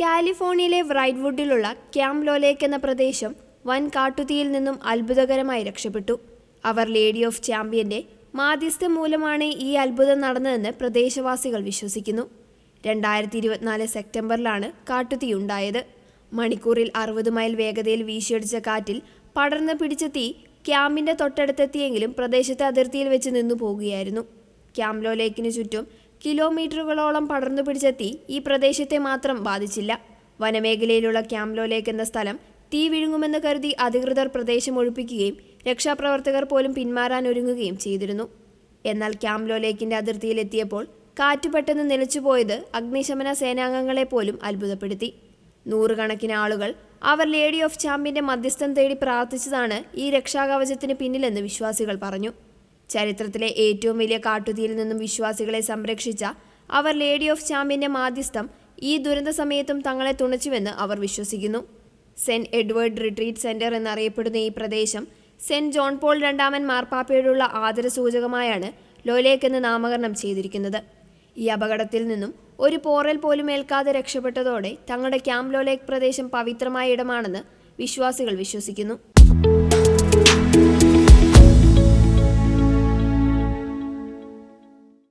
കാലിഫോർണിയയിലെ വ്രൈറ്റ്വുഡിലുള്ള ക്യാമ്പ് ലോലേക്ക് എന്ന പ്രദേശം വൻ കാട്ടുതീയിൽ നിന്നും അത്ഭുതകരമായി രക്ഷപ്പെട്ടു. അവർ ലേഡി ഓഫ് ചാമ്പ്യന്റെ മാധ്യസ്ഥം മൂലമാണ് ഈ അത്ഭുതം നടന്നതെന്ന് പ്രദേശവാസികൾ വിശ്വസിക്കുന്നു. രണ്ടായിരത്തി ഇരുപത്തിനാല് സെപ്റ്റംബറിലാണ് കാട്ടുതീയുണ്ടായത് മണിക്കൂറിൽ അറുപത് മൈൽ വേഗതയിൽ വീശിയടിച്ച കാറ്റിൽ പടർന്ന് പിടിച്ച തീ ക്യാമ്പിന്റെ തൊട്ടടുത്തെത്തിയെങ്കിലും പ്രദേശത്തെ അതിർത്തിയിൽ വെച്ച് നിന്നു പോകുകയായിരുന്നു. ക്യാംലോ ലേക്കിനു ചുറ്റും കിലോമീറ്ററുകളോളം പടർന്നു പിടിച്ചെത്തി ഈ പ്രദേശത്തെ മാത്രം ബാധിച്ചില്ല. വനമേഖലയിലുള്ള ക്യാംലോ ലേക്ക് എന്ന സ്ഥലം തീ വിഴുങ്ങുമെന്ന് കരുതി അധികൃതർ പ്രദേശം ഒഴിപ്പിക്കുകയും രക്ഷാപ്രവർത്തകർ പോലും പിന്മാറാൻ ഒരുങ്ങുകയും ചെയ്തിരുന്നു. എന്നാൽ ക്യാംലോ ലേക്കിന്റെ അതിർത്തിയിലെത്തിയപ്പോൾ കാറ്റ് പെട്ടെന്ന് നിലച്ചുപോയത് അഗ്നിശമന സേനാംഗങ്ങളെ പോലും അത്ഭുതപ്പെടുത്തി. നൂറുകണക്കിന് ആളുകൾ അവർ ലേഡി ഓഫ് ചാമ്പ്യന്റെ മധ്യസ്ഥം തേടി പ്രാർത്ഥിച്ചതാണ് ഈ രക്ഷാകവചത്തിന് പിന്നിലെന്ന് വിശ്വാസികൾ പറഞ്ഞു. ചരിത്രത്തിലെ ഏറ്റവും വലിയ കാട്ടുതീയിൽ നിന്നും വിശ്വാസികളെ സംരക്ഷിച്ച അവർ ലേഡി ഓഫ് ചാമ്പ്യന്റെ മാധ്യസ്ഥം ഈ ദുരന്ത സമയത്തും തങ്ങളെ തുണച്ചുവെന്ന് അവർ വിശ്വസിക്കുന്നു. സെന്റ് എഡ്വേർഡ് റിട്രീറ്റ് സെന്റർ എന്നറിയപ്പെടുന്ന ഈ പ്രദേശം സെന്റ് ജോൺ പോൾ രണ്ടാമൻ മാർപ്പാപ്പയോടുള്ള ആദരസൂചകമായാണ് ലോലേക്ക് എന്ന് നാമകരണം ചെയ്തിരിക്കുന്നത്. ഈ അപകടത്തിൽ നിന്നും ഒരു പോറൽ പോലും ഏൽക്കാതെ രക്ഷപ്പെട്ടതോടെ തങ്ങളുടെ ക്യാമ്പ് ലോലേക്ക് പ്രദേശം പവിത്രമായ ഇടമാണെന്ന് വിശ്വാസികൾ വിശ്വസിക്കുന്നു.